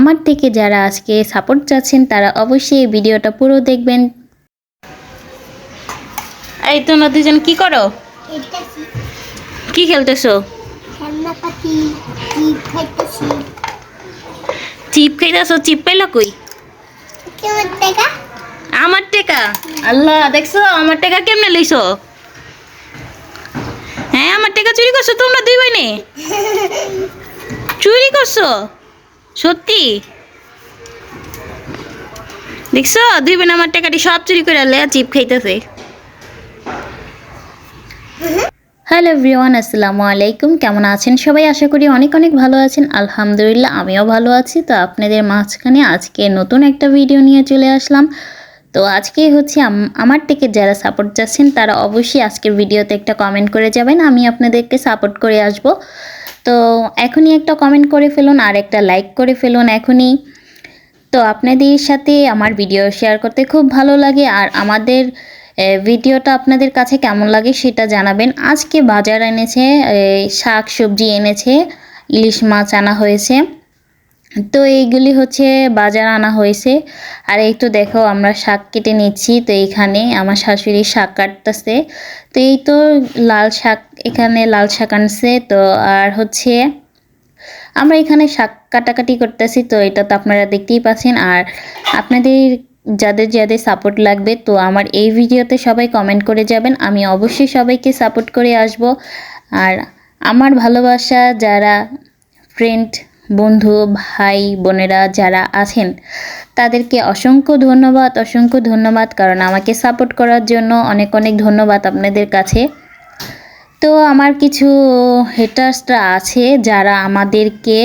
আমার থেকে যারা আজকে সাপোর্ট চাচ্ছেন তারা অবশ্যই এই ভিডিওটা পুরো দেখবেন। এই তোমরা দুজন কি করো? কি কি খেলতেছো? চিপ খাইতেছো। চিপ পাইলা কই? আমার টেকা? আল্লাহ দেখছ? আমার টেকা কেমনে লইছো? হ্যাঁ আমার টেকা চুরি করছ? তোমরা দুই বইনে চুরি করছ? সত্যি? দেখছ? দুই বোন আমার টাকাটি সব চুরি করে লে চিপ খাইতেছে। হ্যালো এভরিওয়ান, আসসালামু আলাইকুম। কেমন আছেন সবাই? আশা করি অনেক অনেক ভালো আছেন। আলহামদুলিল্লাহ, আমিও ভালো আছি। তো আপনাদের মাঝখানে আজকে নতুন একটা ভিডিও নিয়ে চলে আসলাম। তো আজকে হচ্ছে আম- আমার থেকে যারা সাপোর্ট চাচ্ছেন, তারা অবশ্যই আজকের ভিডিওতে একটা কমেন্ট করে যাবেন। আমি আপনাদেরকে সাপোর্ট করে আসব। তো এখনই একটা কমেন্ট করে ফেলুন আর একটা লাইক করে ফেলুন এখনই। তো আপনাদের সাথে আমার ভিডিও শেয়ার করতে খুব ভালো লাগে আর আমাদের ভিডিওটা আপনাদের কাছে কেমন লাগে সেটা জানাবেন। আজকে বাজার এনেছে শাক সবজি এনেছে, ইলিশ মাছ আনা হয়েছে। তো এইগুলি হচ্ছে বাজার আনা হয়েছে। আর এই তো দেখো, আমরা শাক কেটে নিচ্ছি। তো এইখানে আমার শাশুড়ি শাক কাটতেছে। তো এই তো লাল শাক, এখানে লাল শাক আনছে। তো আর হচ্ছে, আমরা এখানে শাক কাটাকাটি করতেছি। তো এটা তো আপনারা দেখতেই পাচ্ছেন। আর আপনাদের যাদের যাদের সাপোর্ট লাগবে, তো আমার এই ভিডিওতে সবাই কমেন্ট করে যাবেন। আমি অবশ্যই সবাইকে সাপোর্ট করে আসব। আর আমার ভালোবাসা যারা ফ্রেন্ড বন্ধু, ভাই, বোনেরা যারা আছেন, তাদেরকে অসংখ্য ধন্যবাদ অসংখ্য ধন্যবাদ কারণ আমাকে সাপোর্ট করার জন্য অনেক অনেক ধন্যবাদ আপনাদের কাছে। তো আমার কিছু হেটার্সরা আছে যারা আমাদেরকে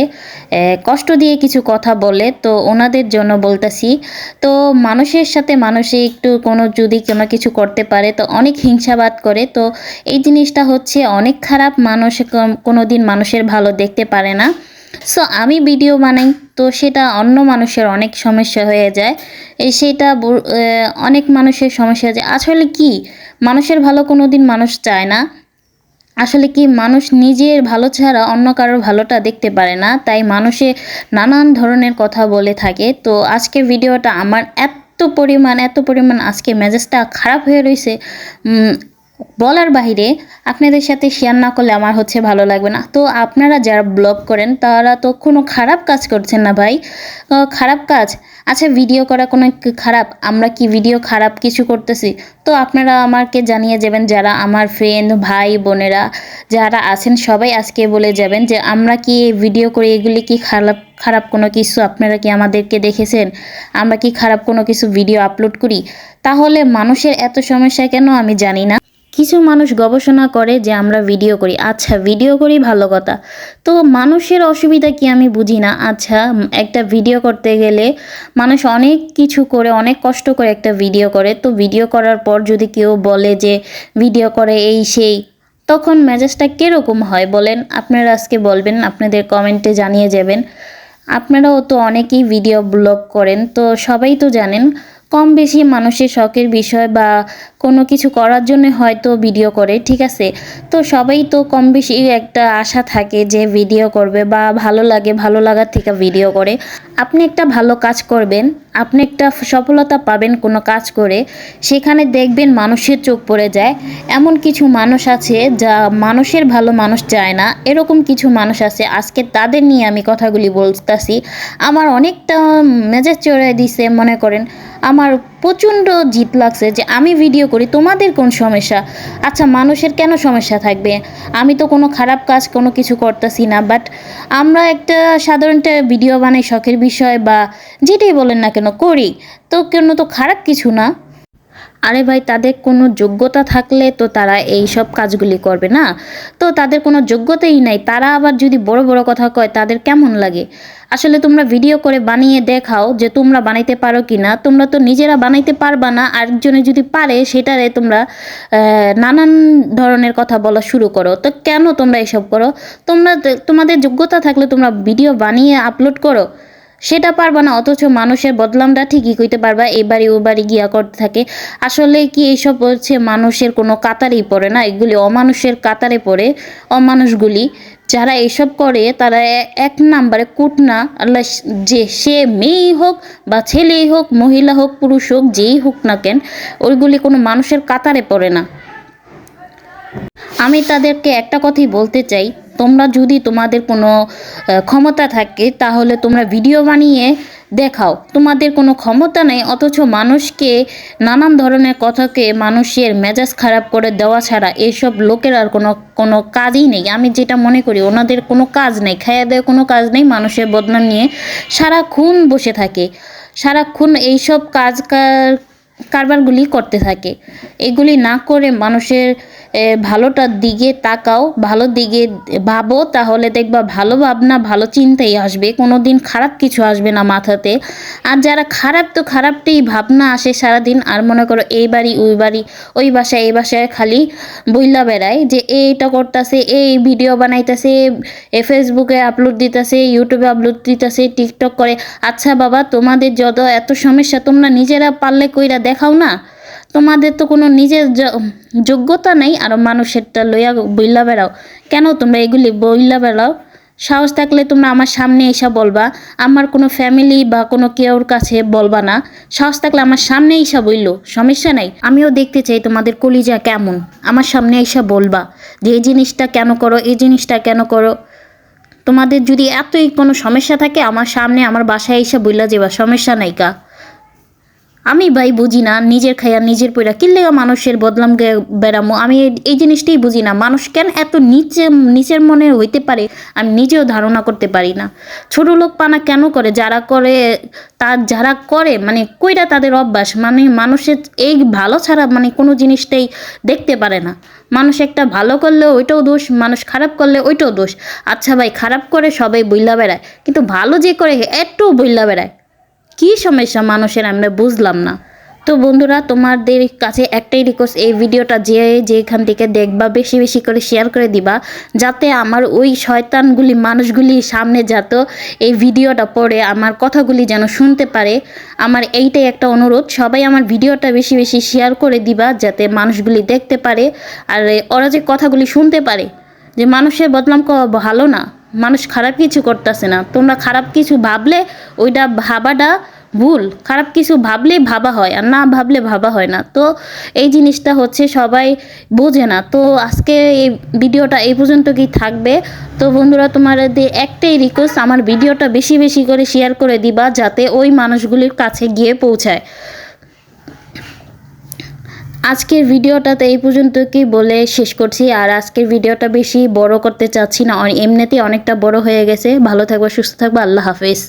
কষ্ট দিয়ে কিছু কথা বলে, তো ওনাদের জন্য বলতেছি। তো মানুষের সাথে মানুষে একটু কোনো, যদি কোনো কিছু করতে পারে, তো অনেক হিংসাবাদ করে। তো এই জিনিসটা হচ্ছে অনেক খারাপ মানুষ কোনো দিন মানুষের ভালো দেখতে পারে না। সো আমি ভিডিও বানাই, তো সেটা অন্য মানুষের অনেক সমস্যা হয়ে যায়। সেটা অনেক মানুষের সমস্যা হয়ে যায়। আসলে কি? মানুষের ভালো কোনো দিন মানুষ চায় না। আসলে কি? মানুষ নিজের ভালো ছাড়া অন্য কারোর ভালোটা দেখতে পারে না। তাই মানুষে নানান ধরনের কথা বলে থাকে। তো আজকে ভিডিওটা আমার এত পরিমাণ এত পরিমাণ আজকে মেজাজটা খারাপ হয়ে রয়েছে বলার বাহিরে আপনাদের সাথে শেয়ার না করলে আমার হচ্ছে ভালো লাগবে না। তো আপনারা যারা ব্লগ করেন, তারা তো কোনো খারাপ কাজ করছেন না ভাই। খারাপ কাজ? আচ্ছা ভিডিও করা কোনো খারাপ? আমরা কি ভিডিও খারাপ কিছু করতেছি? তো আপনারা আমাকে জানিয়ে যাবেন যারা আমার ফ্রেন্ড ভাই, বোনেরা যারা আছেন, সবাই আজকে বলে যাবেন যে আমরা কি ভিডিও করে এগুলি কি খারাপ খারাপ কোনো কিছু আপনারা কি আমাদেরকে দেখেছেন? আমরা কি খারাপ কোনো কিছু ভিডিও আপলোড করি? তাহলে মানুষের এত সমস্যা কেন আমি জানি না। কিছু মানুষ গবেষণা করে যে আমরা ভিডিও করি। আচ্ছা ভিডিও করি ভালো কথা। তো মানুষের অসুবিধা কি আমি বুঝি না। আচ্ছা একটা ভিডিও করতে গেলে মানুষ অনেক কিছু করে, অনেক কষ্ট করে একটা ভিডিও করে। তো ভিডিও করার পর যদি কেউ বলে যে ভিডিও করে এই সেই, তখন মেজাজটা কীরকম হয় বলেন? আপনারা আজকে বলবেন, আপনাদের কমেন্টে জানিয়ে যাবেন। আপনারাও তো অনেকেই ভিডিও ব্লগ করেন, তো সবাই তো জানেন কম বেশি মানুষের শখের বিষয় বা কোনো কিছু করার জন্য হয়তো ভিডিও করে, ঠিক আছে? তো সবাই তো কম বেশি একটা আশা থাকে যে ভিডিও করবে বা ভালো লাগে, ভালো লাগার থেকে ভিডিও করে। আপনি একটা ভালো কাজ করবেন। আপনি একটা সফলতা পাবেন কোনো কাজ করে, সেখানে দেখবেন মানুষের চোখ পড়ে যায়। এমন কিছু মানুষ আছে যা মানুষের ভালো মানুষ চায় না। এরকম কিছু মানুষ আছে, আজকে তাদের নিয়ে আমি কথাগুলি বলতেছি। আমার অনেকটা মেজাজ চড়ে দিছে, মনে করেন। আমার প্রচণ্ড জিত লাগছে যে আমি ভিডিও করি, তোমাদের কোন সমস্যা? আচ্ছা মানুষের কেন সমস্যা থাকবে? আমি তো কোনো খারাপ কাজ কোনো কিছু করতেছি না বাট আমরা একটা সাধারণত ভিডিও বানাই শখের বিষয় বা যেটাই বলেন না কেন, করি। তো কেন তো খারাপ কিছু না। আরে ভাই, তাদের কোনো যোগ্যতা থাকলে তো তারা এই সব কাজগুলি করবে না। তো তাদের কোনো যোগ্যতাই নাই। তারা আবার যদি বড় বড় কথা কয়, তাদের কেমন লাগে? আসলে তোমরা ভিডিও করে বানিয়ে দেখাও যে তোমরা বানাইতে পারো কি না তোমরা তো নিজেরা বানাইতে পারবা না, আরেকজনে যদি পারে, সেটারে তোমরা নানান ধরনের কথা বলা শুরু করো। তো কেন তোমরা এসব করো? তোমরা তোমাদের যোগ্যতা থাকলে তোমরা ভিডিও বানিয়ে আপলোড করো। সেটা পারবা না, অথচ মানুষের বদলামটা ঠিকই কইতে পারবা, এই বাড়ি ও বাড়ি গিয়া করতে থাকে। আসলে কি এইসব হচ্ছে মানুষের কোনো কাতারেই পড়ে না, এগুলি অমানুষের কাতারে পড়ে, অমানুষগুলি। যারা এসব করে, তারা এক নাম্বারে কুটনা আল্লাহ যে সে মেয়েই হোক বা ছেলেই হোক, মহিলা হোক, পুরুষ হোক, যেই হোক না কেন, ওইগুলি কোনো মানুষের কাতারে পড়ে না। আমি তাদেরকে একটা কথাই বলতে চাই তোমরা যদি তোমাদের কোনো ক্ষমতা থাকে, তাহলে তোমরা ভিডিও বানিয়ে দেখাও। তোমাদের কোনো ক্ষমতা নেই, অথচ মানুষকে নানান ধরনের কথাকে মানুষের মেজাজ খারাপ করে দেওয়া ছাড়া এইসব লোকের আর কোনো কোনো কাজই নেই। আমি যেটা মনে করি, ওনাদের কোনো কাজ নেই খাইয়া দেওয়া কোনো কাজ নেই, মানুষের বদনাম নিয়ে সারাক্ষণ বসে থাকে। সারাক্ষণ এইসব কাজ কার- কারবারগুলি করতে থাকে। এগুলি না করে মানুষের ভালোটার দিকে তাকাও, ভালো দিকে ভাবো, তাহলে দেখবা ভালো ভাবনা, ভালো চিন্তাই আসবে। কোনো দিন খারাপ কিছু আসবে না মাথাতে। আর যারা খারাপ, তো খারাপটাই ভাবনা আসে সারাদিন। আর মনে করো এই বাড়ি, ওই বাড়ি, ওই বাসায়, এই বাসায় খালি বইলা বেড়ায় যে এইটা করতেছে, এই ভিডিও বানাইতেছে, এ ফেসবুকে আপলোড দিতেছে, ইউটিউবে আপলোড দিতেছে, টিকটক করে। আচ্ছা বাবা, তোমাদের যত এত সমস্যা, তোমরা নিজেরা পারলে কইরা দেখাও না। তোমাদের তো কোনো নিজের যোগ্যতা নেই আর মানুষেরটা লইয়া বইলা বেড়াও। কেন তোমরা এগুলি বইলা বেড়াও? সাহস থাকলে তোমরা আমার সামনে এসে বলবা, আমার কোনো ফ্যামিলি বা কোনো কেউর কাছে বলবা না। সাহস থাকলে আমার সামনে এসে বইলো, সমস্যা নাই। আমিও দেখতে চাই তোমাদের কলিজা কেমন। আমার সামনে এসে বলবা যে এই জিনিসটা কেন করো, এই জিনিসটা কেন করো। তোমাদের যদি এতই কোনো সমস্যা থাকে, আমার সামনে আমার বাসায় এসে বইলা যাবা সমস্যা নাই কা। আমি ভাই বুঝি না, নিজের খাইয়া নিজের পয়রা কিনলে মানুষের বদলাম বেড়ামো। আমি এই- জিনিসটাই বুঝি না, মানুষ কেন এত নিচে, নিচের মনে হইতে পারে, আমি নিজেও ধারণা করতে পারি না। ছোট লোক পানা কেন করে? যারা করে তার যারা করে মানে কইরা তাদের অভ্যাস মানে মানুষের এই ভালো ছাড়া মানে কোনো জিনিসটাই দেখতে পারে না। মানুষ একটা ভালো করলে ওইটাও দোষ, মানুষ খারাপ করলে ওইটাও দোষ। আচ্ছা ভাই, খারাপ করে সবাই বইলা বেড়ায়, কিন্তু ভালো যে করে একটু বইলা বেড়ায়। কী সমস্যা মানুষের, আমরা বুঝলাম না। তো বন্ধুরা, তোমাদের কাছে একটাই রিকোয়েস্ট এই ভিডিওটা যে যেখান থেকে দেখবা, বেশি বেশি করে শেয়ার করে দিবা, যাতে আমার ওই শয়তানগুলি, মানুষগুলি সামনে যাত, এই ভিডিওটা পড়ে, আমার কথাগুলি যেন শুনতে পারে। আমার এইটাই একটা অনুরোধ, সবাই আমার ভিডিওটা বেশি বেশি শেয়ার করে দিবা, যাতে মানুষগুলি দেখতে পারে, আর ওরা যে কথাগুলি শুনতে পারে, যে মানুষের বদনাম ভালো না। মানুষ খারাপ কিছু করতেছে না। তোমরা খারাপ কিছু ভাবলে ওইটা ভাবাটা ভুল। খারাপ কিছু ভাবলেই ভাবা হয়, আর না ভাবলে ভাবা হয় না। তো এই জিনিসটা হচ্ছে সবাই বোঝে না। তো আজকে এই ভিডিওটা এই পর্যন্ত কি থাকবে। তো বন্ধুরা, তোমাদের একটাই রিকোয়েস্ট আমার ভিডিওটা বেশি বেশি করে শেয়ার করে দিবা যাতে ওই মানুষগুলির কাছে গিয়ে পৌঁছায়। আজকের ভিডিওটাতে এই পর্যন্ত কি বলে শেষ করছি। আর আজকের ভিডিওটা বেশি বড় করতে চাচ্ছি না। এমনিতেই অনেকটা বড় হয়ে গেছে। ভালো থাকবা, সুস্থ থাকবা। আল্লাহ হাফেজ।